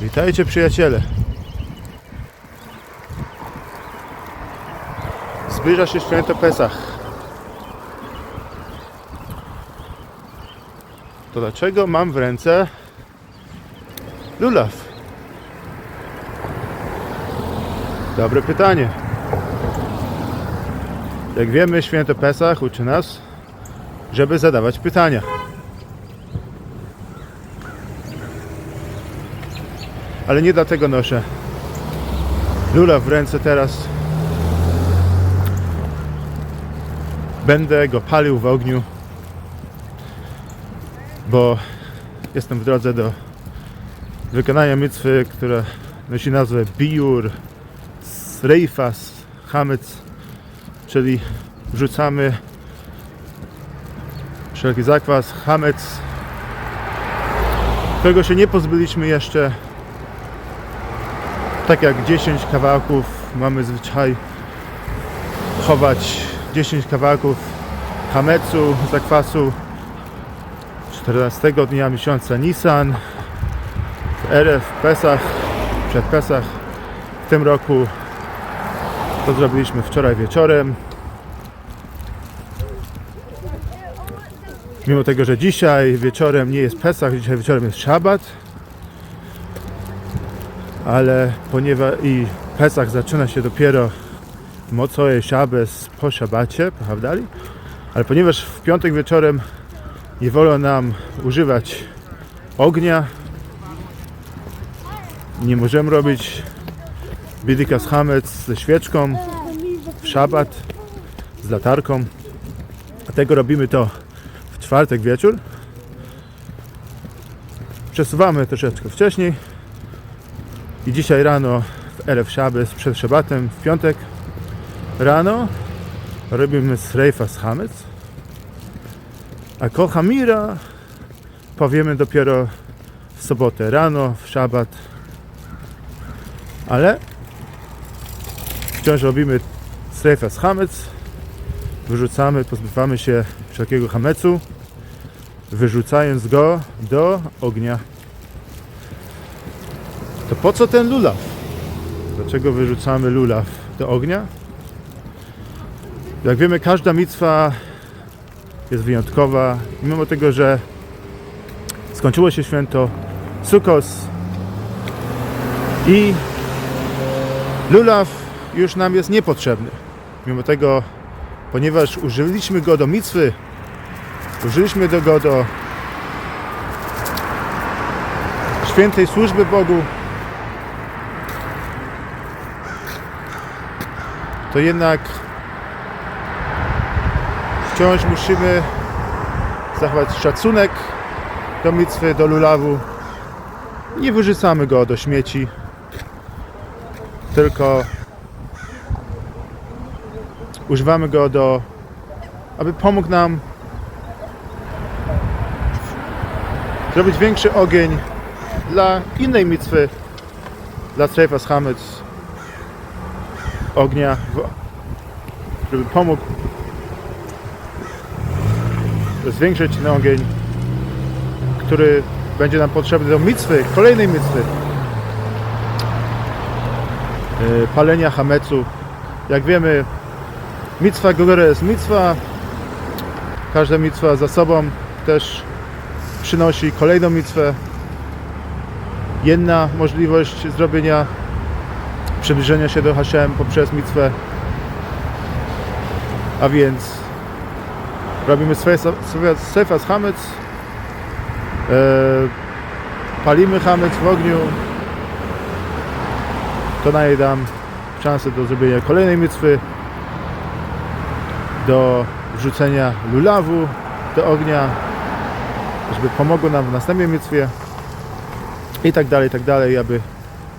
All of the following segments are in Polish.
Witajcie przyjaciele. Zbliża się święto Pesach. To dlaczego mam w ręce lulaw? Dobre pytanie. Jak wiemy, święto Pesach uczy nas, żeby zadawać pytania. Ale nie dlatego noszę. Lulaw w ręce teraz. Będę go palił w ogniu, bo jestem w drodze do wykonania mitwy, która nosi nazwę Biur Reifas Hamec, czyli wrzucamy wszelki zakwas, hamec, którego się nie pozbyliśmy jeszcze tak jak 10 kawałków mamy zwyczaj chować 10 kawałków hamecu, zakwasu 14 dnia miesiąca Nisan w RF Pesach, przed Pesach. W tym roku to zrobiliśmy wczoraj wieczorem. Mimo tego, że dzisiaj wieczorem nie jest Pesach, dzisiaj wieczorem jest Szabat ale ponieważ i Pesach zaczyna się dopiero Mocoje Szabes po Szabacie, prawda? Ale ponieważ w piątek wieczorem nie wolno nam używać ognia, nie możemy robić bidikas hamec ze świeczką w szabat z latarką. Dlatego robimy to w czwartek wieczór. Przesuwamy troszeczkę wcześniej. I dzisiaj rano w RF Szabes przed szabatem w piątek rano robimy srejfa z hamec. A Kohamira powiemy dopiero w sobotę rano, w szabat. Ale wciąż robimy srejfa z hamec. Wyrzucamy, pozbywamy się wszelkiego hamecu, wyrzucając go do ognia. To po co ten lulaw? Dlaczego wyrzucamy lulaw do ognia? Jak wiemy, każda mitwa jest wyjątkowa. Mimo tego, że skończyło się święto Sukos i lulaw już nam jest niepotrzebny. Mimo tego, ponieważ użyliśmy go do mitwy, użyliśmy go do świętej służby Bogu, to jednak wciąż musimy zachować szacunek do mitwy, do lulawu. Nie wyrzucamy go do śmieci, tylko używamy go do, aby pomógł nam zrobić większy ogień dla innej mitwy, dla Trefas Hamec, ognia, żeby pomógł zwiększyć ten ogień, który będzie nam potrzebny do mitwy, kolejnej mitwy. Yy, Palenia hamecu. Jak wiemy, mitwa Gogora jest mitwa. Każda mitwa za sobą też przynosi kolejną mitwę. Jedna możliwość zrobienia przybliżenia się do Hashem poprzez mitwę. A więc robimy sefas hamec, e, palimy hamec w ogniu. To daje nam szansę do zrobienia kolejnej mitwy, do wrzucenia lulawu do ognia, żeby pomogło nam w następnej mitwie i tak dalej, i tak dalej, aby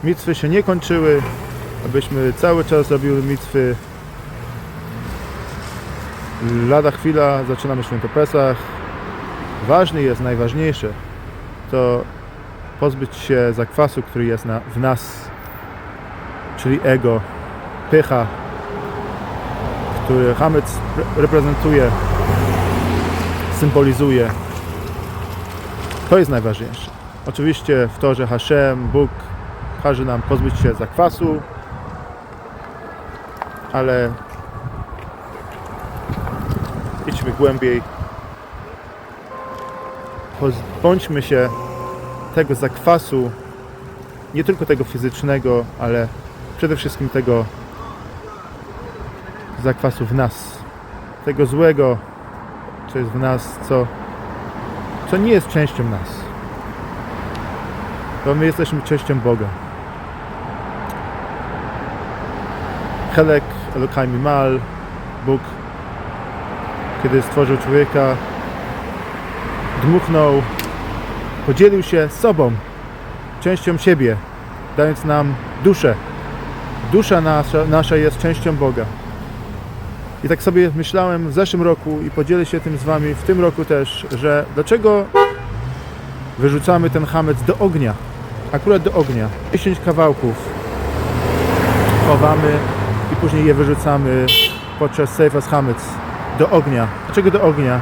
mitwy się nie kończyły, abyśmy cały czas robiły mitwy. Lada chwila, zaczynamy święto Pesach. Ważny jest, najważniejsze, to pozbyć się zakwasu, który jest na, w nas, czyli ego, pycha, który hamec re- reprezentuje, symbolizuje. To jest najważniejsze. Oczywiście w to, że Hashem, Bóg każe nam pozbyć się zakwasu, ale idźmy głębiej. Pozbądźmy się tego zakwasu, nie tylko tego fizycznego, ale przede wszystkim tego zakwasu w nas, tego złego, co jest w nas, co, co nie jest częścią nas. Bo my jesteśmy częścią Boga. Helek Elokai Mimal, Bóg, kiedy stworzył człowieka, dmuchnął, podzielił się sobą, częścią siebie, dając nam duszę. Dusza nasza, nasza jest częścią Boga. I tak sobie myślałem w zeszłym roku i podzielę się tym z Wami w tym roku też, że dlaczego wyrzucamy ten hamec do ognia, akurat do ognia. 10 kawałków chowamy i później je wyrzucamy podczas Safe as Hamec do ognia. Dlaczego do ognia?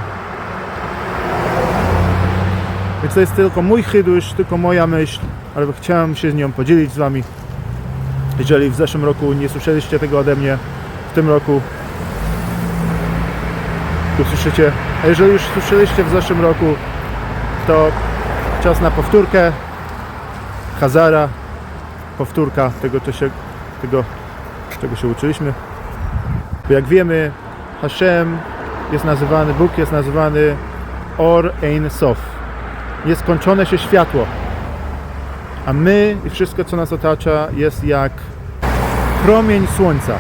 Więc to jest tylko mój chydusz, tylko moja myśl, ale chciałem się z nią podzielić z Wami. Jeżeli w zeszłym roku nie słyszeliście tego ode mnie, w tym roku usłyszycie. A jeżeli już słyszeliście w zeszłym roku, to czas na powtórkę. Hazara, powtórka tego, co się, tego czego się uczyliśmy. Bo jak wiemy, Hashem jest nazywany, Bóg jest nazywany Or Ein Sof. Nieskończone się światło. A my i wszystko, co nas otacza, jest jak promień słońca.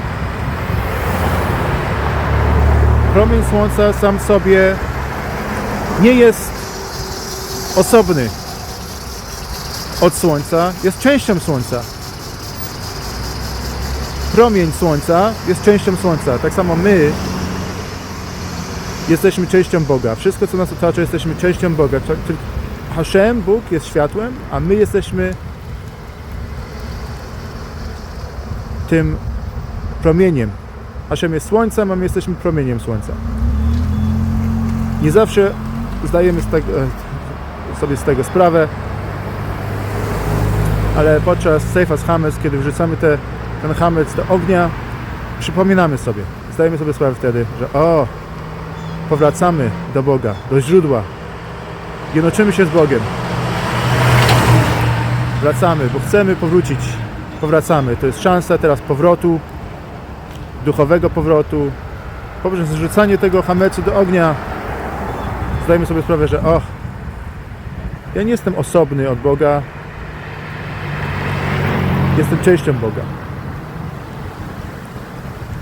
Promień słońca sam sobie nie jest osobny od słońca, jest częścią słońca promień Słońca jest częścią Słońca. Tak samo my jesteśmy częścią Boga. Wszystko, co nas otacza, jesteśmy częścią Boga. Hashem, Bóg, jest światłem, a my jesteśmy tym promieniem. Hashem jest Słońcem, a my jesteśmy promieniem Słońca. Nie zawsze zdajemy z tego, e, sobie z tego sprawę, ale podczas Safe as Hames, kiedy wrzucamy te ten hamec do ognia, przypominamy sobie, zdajemy sobie sprawę wtedy, że o, powracamy do Boga, do źródła, jednoczymy się z Bogiem. Wracamy, bo chcemy powrócić. Powracamy. To jest szansa teraz powrotu, duchowego powrotu. Poprzez zrzucanie tego hamecu do ognia zdajemy sobie sprawę, że o, ja nie jestem osobny od Boga, jestem częścią Boga.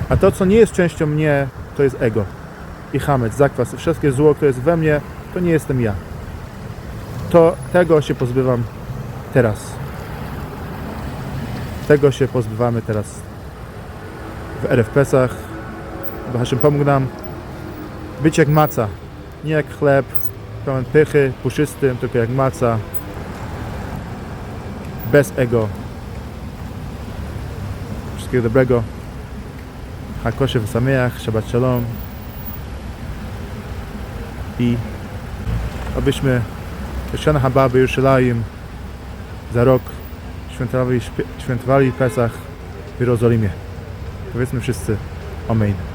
A to, co nie jest częścią mnie, to jest ego. I hamec, zakwas, wszystkie zło, które jest we mnie, to nie jestem ja. To tego się pozbywam teraz. Tego się pozbywamy teraz w RFPS-ach, Haszym pomógł nam być jak maca. Nie jak chleb, pełen pychy, puszysty, tylko jak maca. Bez ego. Wszystkiego dobrego. Hakosze w Sameach, Shabbat Shalom i abyśmy Shana Haba Yerushalayim za rok świętowali, świętowali Pesach w Jerozolimie. Powiedzmy wszyscy Amen.